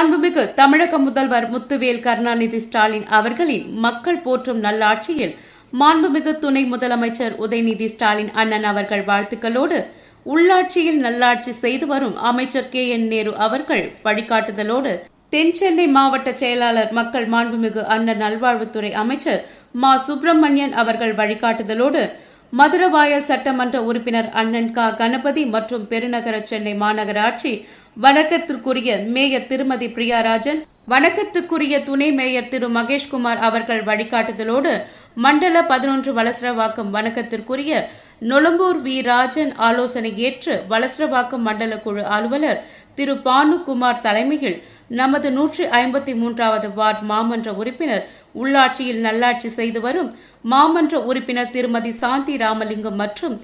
மாண்புமிகு தமிழக முதல்வர் முத்துவேல் கருணாநிதி ஸ்டாலின் அவர்களின் மக்கள் போற்றும் நல்லாட்சியில் மாண்புமிகு துணை முதலமைச்சர் உதயநிதி ஸ்டாலின் அண்ணன் அவர்கள் வாழ்த்துக்களோடு உள்ளாட்சியில் நல்லாட்சி செய்து வரும் அமைச்சர் கே என் நேரு அவர்கள் வழிகாட்டுதலோடு தென் சென்னை மாவட்ட செயலாளர் மக்கள் மாண்புமிகு அண்ணன் நல்வாழ்வுத்துறை அமைச்சர் மா சுப்பிரமணியன் அவர்கள் வழிகாட்டுதலோடு மதுரவாயல் சட்டமன்ற உறுப்பினர் அண்ணன் கா. கணபதி மற்றும் பெருநகர சென்னை மாநகராட்சி வணக்கத்திற்குரிய மேயர் திருமதி பிரியாராஜன் வணக்கத்துக்குரிய துணை மேயர் திரு. மகேஷ்குமார் அவர்கள் வழிகாட்டுதலோடு மண்டல பதினொன்று வலசரவாக்கம் வணக்கத்திற்குரிய நொளம்பூர் வி. ராஜன் ஆலோசனை ஏற்று வலசரவாக்கம் மண்டல குழு அலுவலர் திரு. பானுகுமார் தலைமையில் நமது நூற்றி ஐம்பத்தி மூன்றாவது வார்டு மாமன்ற உறுப்பினர் உள்ளாட்சியில் நல்லாட்சி செய்து வரும் மாமன்ற உறுப்பினர் திருமதி சாந்தி ராமலிங்கம் மற்றும்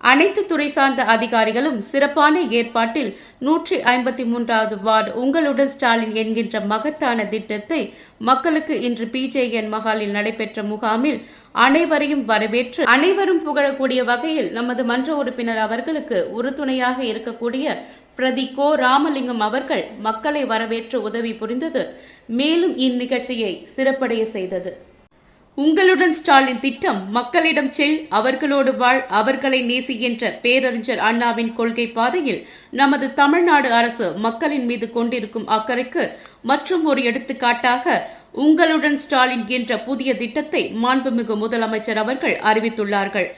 அனைத்து துறை சார்ந்த அதிகாரிகளும் சிறப்பான ஏற்பாட்டில் நூற்றி ஐம்பத்தி மூன்றாவது வார்டு உங்களுடன் ஸ்டாலின் என்கின்ற மகத்தான திட்டத்தை மக்களுக்கு இன்று பிஜேஎன் மகாலில் நடைபெற்ற முகாமில் அனைவரையும் வரவேற்று அனைவரும் புகழக்கூடிய வகையில் நமது மன்ற உறுப்பினர் அவர்களுக்கு உறுதுணையாக இருக்கக்கூடிய பிரதி கோ ராமலிங்கம் அவர்கள் மக்களை வரவேற்று உதவி புரிந்தது. மேலும் இந்நிகழ்ச்சியை சிறப்படைய செய்தது. உங்களுடன் ஸ்டாலின் திட்டம் மக்களிடம் செல் அவர்களோடு வாழ் அவர்களை நேசி என்ற பேரறிஞர் அண்ணாவின் கொள்கை பாதையில் நமது தமிழ்நாடு அரசு மக்களின் மீது கொண்டிருக்கும் அக்கறைக்கு மற்றும் ஒரு எடுத்துக்காட்டாக உங்களுடன் ஸ்டாலின் என்ற புதிய திட்டத்தை மாண்புமிகு முதலமைச்சர் அவர்கள் அறிவித்துள்ளார்கள்.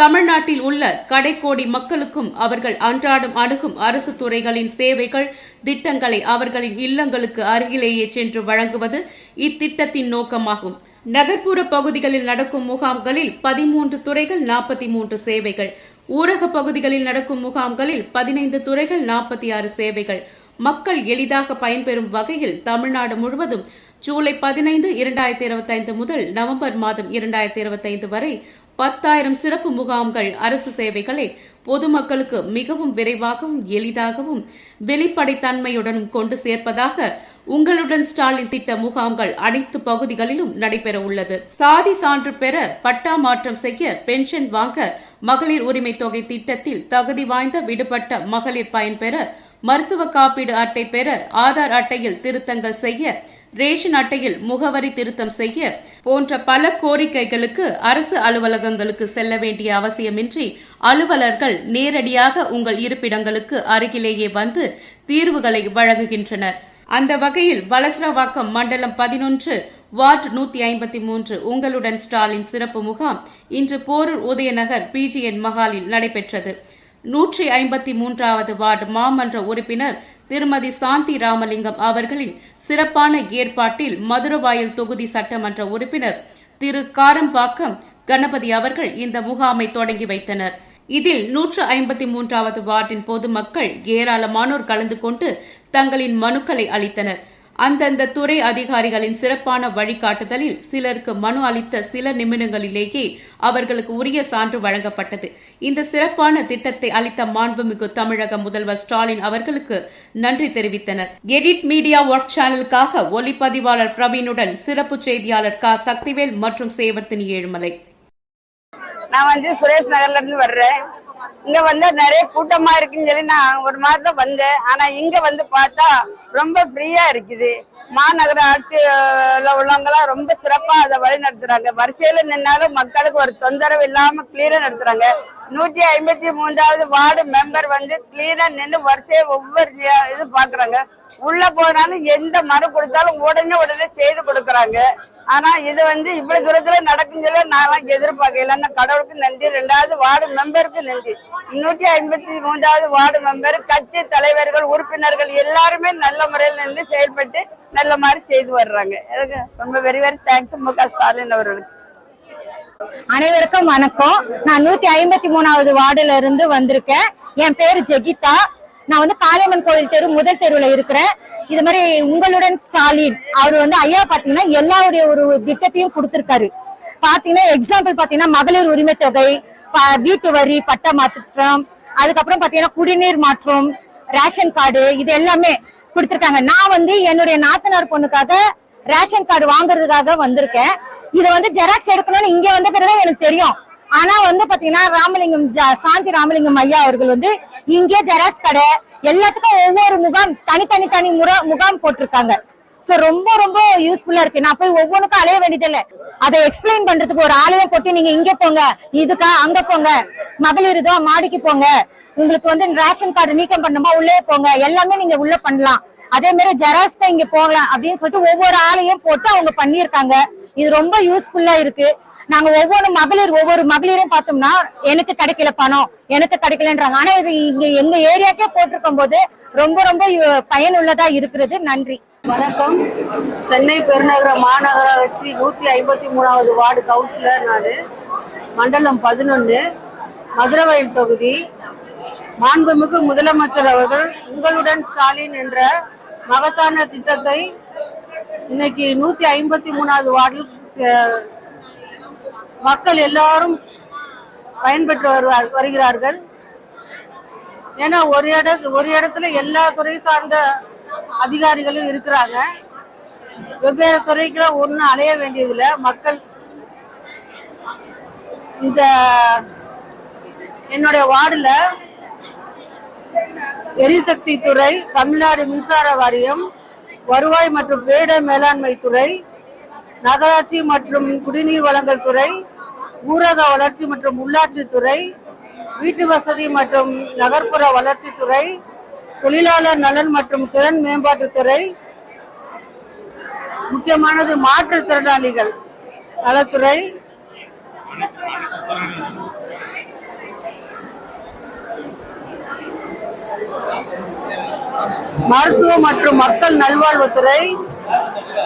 தமிழ்நாட்டில் உள்ள கடைக்கோடி மக்களுக்கும் அவர்கள் அன்றாடம் அணுகும் அரசு துறைகளின் சேவைகள் திட்டங்களை அவர்களின் இல்லங்களுக்கு அருகிலேயே சென்று வழங்குவது இத்திட்டத்தின் நோக்கமாகும். நகர்ப்புற பகுதிகளில் நடக்கும் முகாம்களில் பதிமூன்று துறைகள் நாற்பத்தி மூன்று சேவைகள். ஊரக பகுதிகளில் நடக்கும் முகாம்களில் பதினைந்து துறைகள் நாற்பத்தி ஆறு சேவைகள். மக்கள் எளிதாக பயன்பெறும் வகையில் தமிழ்நாடு முழுவதும் ஜூலை பதினைந்து இரண்டாயிரத்தி இருபத்தைந்து முதல் நவம்பர் மாதம் இரண்டாயிரத்தி இருபத்தைந்து வரை பத்தாயிரம் சிறப்பு முகாம்கள் அரசு சேவைகளை பொதுமக்களுக்கு மிகவும் விரைவாகவும் எளிதாகவும் வெளிப்படைத்தன்மையுடனும் கொண்டு சேர்ப்பதாக உங்களுடன் ஸ்டாலின் திட்ட முகாம்கள் அனைத்து பகுதிகளிலும் நடைபெற உள்ளது. சாதி சான்று பெற பட்டா மாற்றம் செய்ய பென்ஷன் வாங்க மகளிர் உரிமை தொகை திட்டத்தில் தகுதி வாய்ந்த விடுபட்ட மகளிர் பயன்பெற மருத்துவ காப்பீடு அட்டை பெற ஆதார் அட்டையில் திருத்தங்கள் செய்ய ரேஷன் அட்டையில் முகவரி திருத்தம் செய்ய போன்ற பல கோரிக்கைகளுக்கு அரசு அலுவலகங்களுக்கு செல்ல வேண்டிய அவசியமின்றி அலுவலர்கள் நேரடியாக உங்கள் இருப்பிடங்களுக்கு அருகிலேயே வந்து தீர்வுகளை வழங்குகின்றனர். அந்த வகையில் வலசரவாக்கம் மண்டலம் பதினொன்று வார்டு நூத்தி ஐம்பத்தி மூன்று உங்களுடன் ஸ்டாலின் சிறப்பு முகாம் இன்று போரூர் உதயநகர் பிஜிஎன் மகாலில் நடைபெற்றது. நூற்றி ஐம்பத்தி மூன்றாவது வார்டு மாமன்ற உறுப்பினர் திருமதி சாந்தி ராமலிங்கம் அவர்களின் சிறப்பான ஏற்பாட்டில் மதுரவாயல் தொகுதி சட்டமன்ற உறுப்பினர் திரு காரம்பாக்கம் கணபதி அவர்கள் இந்த முகாமை தொடங்கி வைத்தனர். இதில் நூற்று ஐம்பத்தி மூன்றாவது வார்டின் பொதுமக்கள் ஏராளமானோர் கலந்து கொண்டு தங்களின் மனுக்களை அளித்தனர். அந்தந்த துறை அதிகாரிகளின் சிறப்பான வழிகாட்டுதலில் சிலருக்கு மனு அளித்த சில நிமிடங்களிலேயே அவர்களுக்கு உரிய சான்று வழங்கப்பட்டது. இந்த சிறப்பான திட்டத்தை அளித்த மாண்புமிகு தமிழக முதல்வர் ஸ்டாலின் அவர்களுக்கு நன்றி தெரிவித்தனர். எடிட் மீடியா ஒர்க் சேனலுக்காக ஒலிப்பதிவாளர் பிரவீனுடன் சிறப்பு செய்தியாளர் க. சக்திவேல் மற்றும் சேவர்த்தினி ஏழுமலை. நான் வந்து சுரேஷ் நகர்ல இருந்து வர்றேன். இங்க வந்து நிறைய கூட்டமா இருக்குன்னு சொல்லி நான் ஒரு மாதம் வந்தேன். ஆனா இங்க வந்து பார்த்தா ரொம்ப ஃப்ரீயா இருக்குது. மாநகர ஆட்சியில உள்ளவங்களாம் ரொம்ப சிறப்பா அதை வழி நடத்துறாங்க வரிசையில நின்னாலும் மக்களுக்கு ஒரு தொந்தரவு இல்லாம கிளீனா நடத்துறாங்க. நூற்றி ஐம்பத்தி மூன்றாவது வார்டு மெம்பர் வந்து கிளீனா நின்று வரிசையை ஒவ்வொரு இது பாக்குறாங்க உள்ள போனாலும் எந்த மனு கொடுத்தாலும் உடனே உடனே செய்து கொடுக்குறாங்க. ஆனா இது வந்து இவ்வளவு தூரத்துல நடக்கும் சொல்ல நான் எதிர்பார்க்கல கடவுளுக்கு நன்றி. ரெண்டாவது வார்டு மெம்பருக்கு நன்றி. நூற்றி ஐம்பத்தி மூன்றாவது வார்டு மெம்பர் கட்சி தலைவர்கள் உறுப்பினர்கள் எல்லாருமே நல்ல முறையில் நின்று செயல்பட்டு நல்ல மாதிரி செய்து வர்றாங்க. ரொம்ப வெரி வெரி தேங்க்ஸ் மு க. ஸ்டாலின் அவர்களுக்கு. அனைவருக்கும் வணக்கம். நான் நூத்தி ஐம்பத்தி மூணாவது வார்டுல இருந்து வந்திருக்கேன். என் பேரு ஜெகிதா. நான் வந்து காளியம்மன் கோவில் கோயில் தெரு முதல் தெருவில் இருக்கிறேன். இது மாதிரி உங்களுடன் ஸ்டாலின் அவர் வந்து ஐயா பாத்தீங்கன்னா எல்லாருடைய ஒரு திட்டத்தையும் கொடுத்துருக்காரு. பாத்தீங்கன்னா எக்ஸாம்பிள் பாத்தீங்கன்னா மகளிர் உரிமை தொகை வீட்டு வரி பட்ட மாற்றம் அதுக்கப்புறம் பாத்தீங்கன்னா குடிநீர் மாற்றம் ரேஷன் கார்டு இது எல்லாமே கொடுத்துருக்காங்க. நான் வந்து என்னுடைய நாத்தனார் பொண்ணுக்காக ரேஷன் கார்டு வாங்குறதுக்காக வந்திருக்கேன். இதை வந்து ஜெராக்ஸ் எடுக்கணும்னு இங்க வந்த பிறகுதான் எனக்கு தெரியும். ஆனா வந்து பாத்தீங்கன்னா ராமலிங்கம் சாந்தி ராமலிங்கம் ஐயா அவர்கள் வந்து இங்கே ஜெராக்ஸ் கடை எல்லாத்துக்கும் ஒவ்வொரு முகாம் தனித்தனி தனி முறை முகாம் போட்டிருக்காங்க. சோ ரொம்ப ரொம்ப யூஸ்ஃபுல்லா இருக்கு. நான் போய் ஒவ்வொன்றுக்கும் அலைய வேண்டியதில்லை. அதை எக்ஸ்பிளைன் பண்றதுக்கு ஒரு ஆலயம் போட்டு நீங்க இங்க போங்க இதுக்கா அங்க போங்க மகளிர் இதோ மாடிக்கு போங்க உங்களுக்கு வந்து ரேஷன் கார்டு நீக்கம் பண்ணுமா உள்ளே போங்க. எல்லாமே நீங்க உள்ள பண்ணலாம். அதே மாதிரி ஜெராக்ஸ்க்கு இங்க போகலாம் அப்படின்னு சொல்லிட்டு ஒவ்வொரு ஆளையும் போட்டு அவங்க பண்ணியிருக்காங்க. இது ரொம்ப யூஸ்ஃபுல்லா இருக்கு. நாங்க ஒவ்வொரு மகளிர் ஒவ்வொரு மகளிரையும் பார்த்தோம்னா எனக்கு கிடைக்கல பணம் எனக்கு கிடைக்கலன்றாங்க. ஆனா இது இங்க எங்க ஏரியாக்கே போட்டிருக்கும் போது ரொம்ப ரொம்ப பயனுள்ளதா இருக்கிறது. நன்றி. வணக்கம். சென்னை பெருநகர மாநகராட்சி நூற்றி ஐம்பத்தி மூணாவது வார்டு கவுன்சிலர் நான். மண்டலம் பதினொன்று மதுரவயல் தொகுதி. மாண்புமிகு முதலமைச்சர் அவர்கள் உங்களுடன் ஸ்டாலின் என்ற மகத்தான திட்டத்தை இன்னைக்கு நூற்றி ஐம்பத்தி மூணாவது வார்டில் சே- மக்கள் எல்லாரும் பயன்பெற்று வருவார் வருகிறார்கள். ஏன்னா ஒரு இட ஒரு இடத்துல எல்லா துறை சார்ந்த அதிகாரிகளும் இருக்கிறாங்க. வெவ்வேறு துறைக்கெல்லாம் ஒன்றும் அலைய வேண்டியதில்லை. மக்கள் இந்த என்னுடைய வார்டில் எரிசக்தி துறை தமிழ்நாடு மின்சார வாரியம் வருவாய் மற்றும் பேரிடர் மேலாண்மை துறை நகராட்சி மற்றும் குடிநீர் வழங்கல் துறை ஊரக வளர்ச்சி மற்றும் உள்ளாட்சித்துறை வீட்டு வசதி மற்றும் நகர்ப்புற வளர்ச்சித்துறை தொழிலாளர் நலன் மற்றும் திறன் மேம்பாட்டுத்துறை முக்கியமானது மாற்றுத்திறனாளிகள் நலத்துறை. மருத்துவ மற்றும் மக்கள் நல்வாழ்வுத்துறை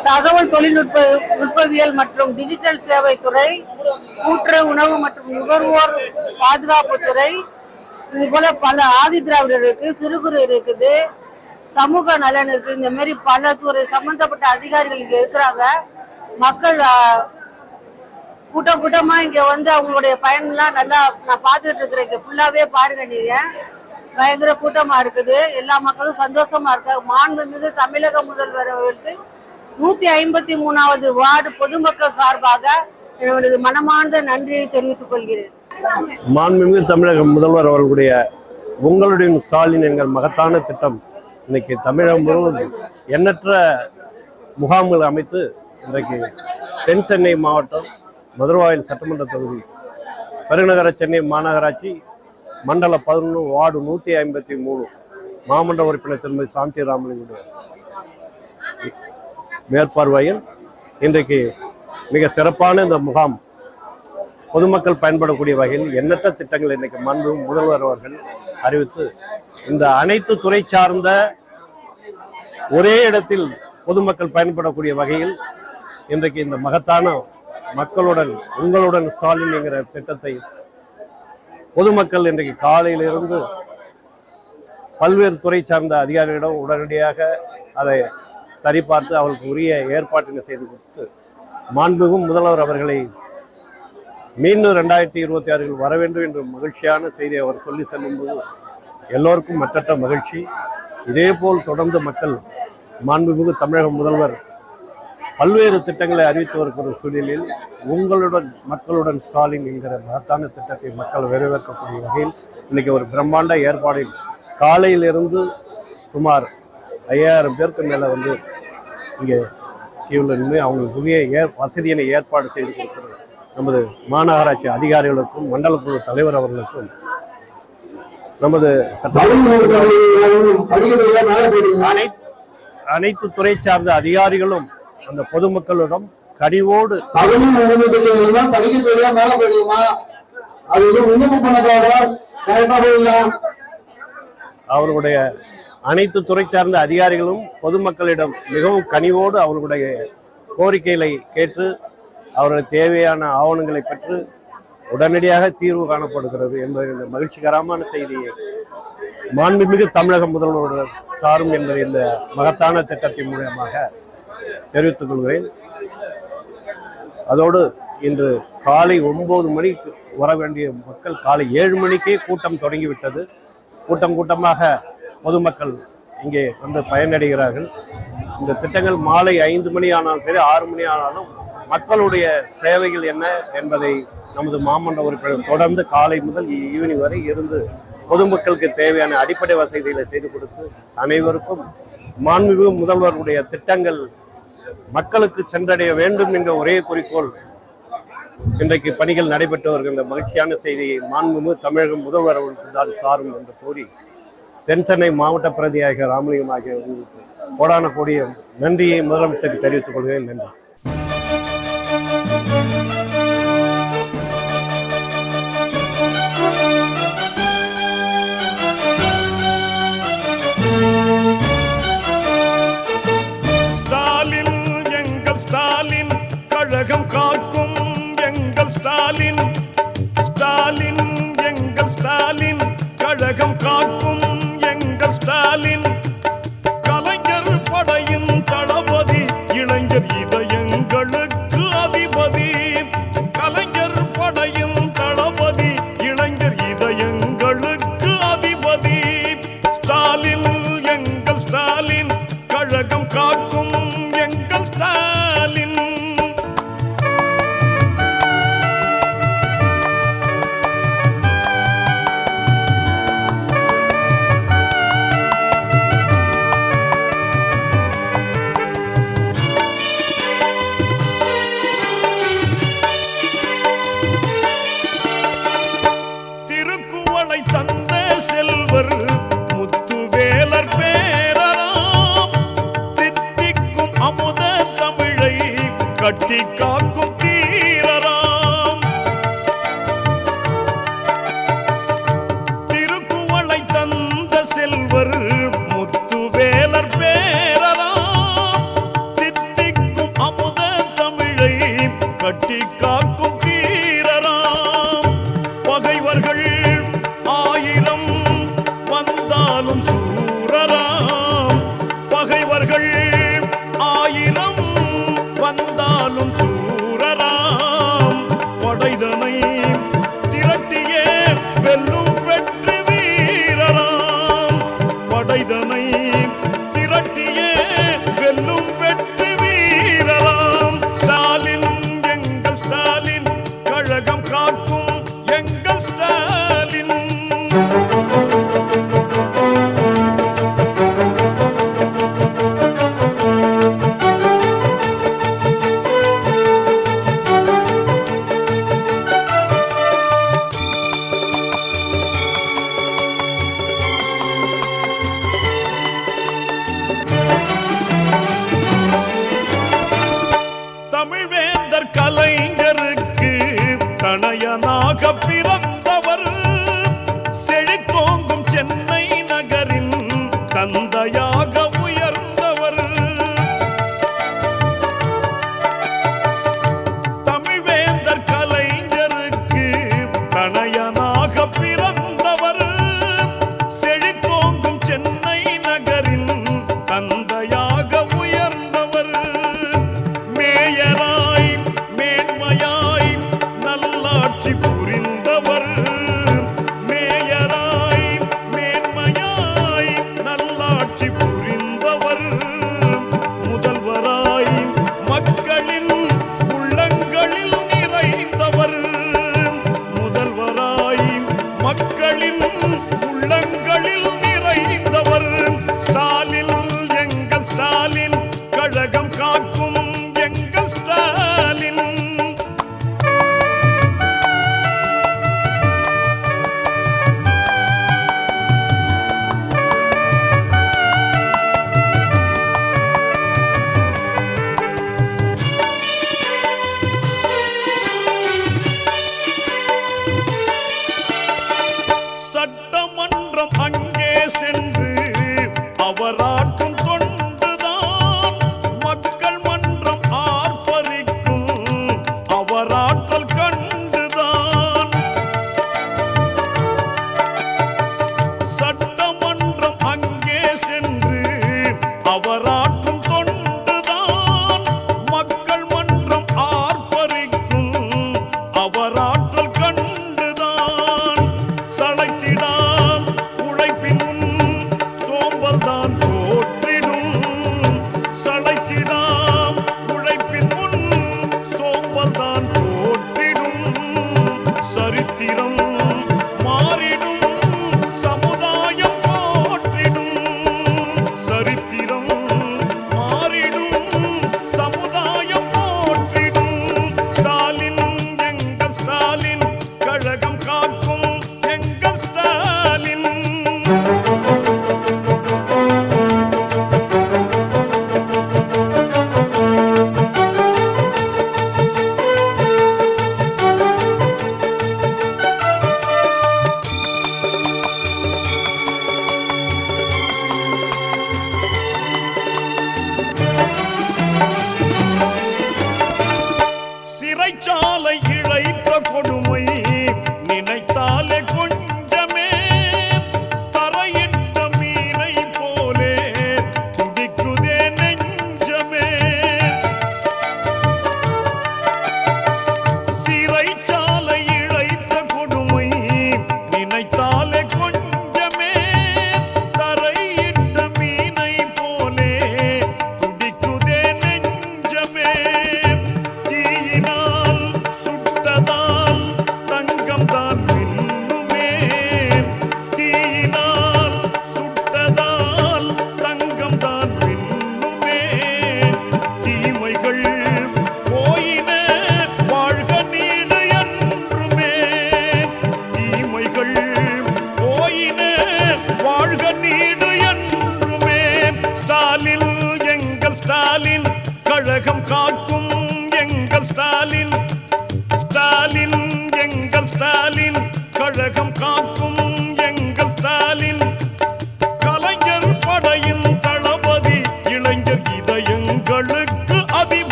தகவல் தொழில்நுட்ப நுட்பவியல் மற்றும் டிஜிட்டல் சேவை துறை கூட்டுறவு உணவு மற்றும் நுகர்வோர் பாதுகாப்புத்துறை இது போல பல ஆதி திராவிடர் இருக்கு சிறு குறு இருக்குது சமூக நலன் இருக்கு இந்த மாதிரி பல துறை சம்பந்தப்பட்ட அதிகாரிகள் இங்க இருக்கிறாங்க. மக்கள் கூட்டம் கூட்டமா இங்க வந்து அவங்களுடைய பயன்லாம் நல்லா நான் பார்த்துட்டு இருக்கிறேன் இங்க ஃபுல்லாவே பாருங்க நீங்க. பயங்கர கூட்டமா இருக்குது. எல்லா மக்களும் சந்தோஷமா இருக்காங்க மாண்புமிகு தமிழக முதல்வர் அவர்களுக்கு நூத்தி ஐம்பத்தி மூணாவது வார்டு பொதுமக்கள் சார்பாக என்னுடைய மனமார்ந்த நன்றியை தெரிவித்துக் கொள்கிறேன். மாண்புமிகு தமிழக முதல்வர் அவர்களுடைய உங்களுடைய ஸ்டாலின் எங்கள் மகத்தான திட்டம் இன்னைக்கு தமிழகம் முழுவதும் எண்ணற்ற முகாம்கள் அமைத்து இன்றைக்கு தென் சென்னை மாவட்டம் மதுரவாயில் சட்டமன்ற தொகுதி பெருநகர சென்னை மாநகராட்சி மண்டல பதினொன்று வார்டு நூற்றி ஐம்பத்தி மூணு. மாமன்ற உறுப்பினர் திருமதி சாந்தி ராமலிங்குடைய மேற்பார்வையில் இன்றைக்கு மிக சிறப்பான இந்த முகாம் பொதுமக்கள் பயன்படக்கூடிய வகையில் எண்ணற்ற திட்டங்கள் இன்றைக்கு மாண்பு முதல்வர் அவர்கள் அறிவித்து இந்த அனைத்து துறை சார்ந்த ஒரே இடத்தில் பொதுமக்கள் பயன்படக்கூடிய வகையில் இன்றைக்கு இந்த மகத்தான மக்களுடன் உங்களுடன் ஸ்டாலின் என்கிற திட்டத்தை பொதுமக்கள் இன்றைக்கு காலையிலிருந்து பல்வேறு துறை சார்ந்த அதிகாரிகளிடம் உடனடியாக அதை சரிபார்த்து அவர்களுக்கு உரிய ஏற்பாட்டினை செய்து கொடுத்து மாண்புகும் முதல்வர் அவர்களை மீண்டும் ரெண்டாயிரத்தி இருபத்தி ஆறில் வர வேண்டும் என்ற மகிழ்ச்சியான செய்தியை அவர் சொல்லி செல்லும்போது எல்லோருக்கும் மற்றற்ற மகிழ்ச்சி. இதேபோல் தொடர்ந்து மக்கள் மாண்புமிகு தமிழக முதல்வர் பல்வேறு திட்டங்களை அறிவித்து வருகிற சூழலில் உங்களுடன் மக்களுடன் ஸ்டாலின் என்கிற மகத்தான திட்டத்தை மக்கள் வரவேற்கக்கூடிய வகையில் இன்னைக்கு ஒரு பிரம்மாண்ட ஏற்பாடில் காலையிலிருந்து சுமார் ஐயாயிரம் பேருக்கு மேலே வந்து இங்கே கியூவில் நின்று அவங்களுக்கு உரிய ஏற் வசதியினை ஏற்பாடு செய்து கொடுக்கிறது. நமது மாநகராட்சி அதிகாரிகளுக்கும் மண்டல குழு தலைவர் அவர்களுக்கும் நமது அனைத்து துறை சார்ந்த அதிகாரிகளும் அந்த பொதுமக்களிடம் கனிவோடு அவர்களுடைய அனைத்து துறை சார்ந்த அதிகாரிகளும் பொதுமக்களிடம் மிகவும் கனிவோடு அவர்களுடைய கோரிக்கைகளை கேட்டு அவர்களுக்கு தேவையான ஆவணங்களை பெற்று உடனடியாக தீர்வு காணப்படுகிறது என்பது இந்த மகிழ்ச்சிகரமான செய்தியை மாண்புமிகு தமிழக முதல்வரோட சாரும் என்பதை இந்த மகத்தான திட்டத்தின் மூலமாக தெரிவித்துக் கொள்கிறேன். அதோடு இன்று காலை ஒன்பது மணிக்கு வர வேண்டிய மக்கள் காலை ஏழு மணிக்கே கூட்டம் தொடங்கிவிட்டது. கூட்டம் கூட்டமாக பொதுமக்கள் இங்கே வந்து பயனடைகிறார்கள். இந்த திட்டங்கள் மாலை ஐந்து மணி ஆனாலும் சரி ஆறு மணி ஆனாலும் மக்களுடைய சேவைகள் என்ன என்பதை நமது மாமன்ற உறுப்பினர் தொடர்ந்து காலை முதல் ஈவினிங் வரை இருந்து பொதுமக்களுக்கு தேவையான அடிப்படை வசதிகளை செய்து கொடுத்து அனைவருக்கும் மாண்புமிகு முதல்வருடைய திட்டங்கள் மக்களுக்கு சென்றடைய வேண்டும் என்ற ஒரே குறிக்கோள் இன்றைக்கு பணிகள் நடைபெற்று வருகின்ற மகிழ்ச்சியான செய்தியை மாண்புமிகு தமிழகம் முதல்வர் அவர்களுக்கு சாரும் என்று கூறி தென் சென்னை மாவட்ட பிரதியாக ராமலிங்கம் ஆகியோருக்கு கோடான கோடிய நன்றியை முதலமைச்சருக்கு தெரிவித்துக் கொள்கிறேன். நன்றி.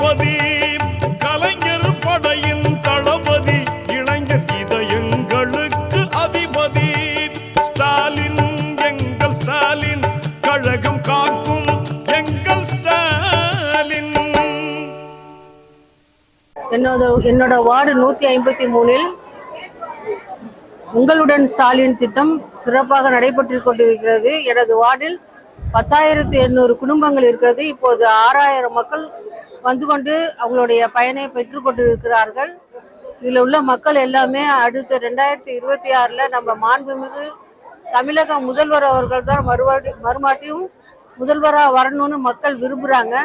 தளபதி கலைஞர் படையின் தளபதி இளைஞர் இதயங்களுக்கு அதிபதி. ஸ்டாலின் எங்கள் ஸ்டாலின் கழகம் காக்கும் எங்கள் ஸ்டாலின். என்னோட என்னோட வார்டு நூத்தி ஐம்பத்தி மூணில் உங்களுடன் ஸ்டாலின் திட்டம் சிறப்பாக நடைபெற்று கொண்டிருக்கிறது. எனது வார்டில் பத்தாயிரத்து எண்ணூறு குடும்பங்கள் இருக்கிறது. இப்போது ஆறாயிரம் மக்கள் வந்து கொண்டு அவங்களுடைய பயனை பெற்று கொண்டிருக்கிறார்கள். இதில் உள்ள மக்கள் எல்லாமே அடுத்த ரெண்டாயிரத்தி இருபத்தி ஆறில் நம்ம மாண்புமிகு தமிழக முதல்வர் அவர்கள் தான் மறுவாடி மறுமாட்டியும் முதல்வராக வரணும்னு மக்கள் விரும்புகிறாங்க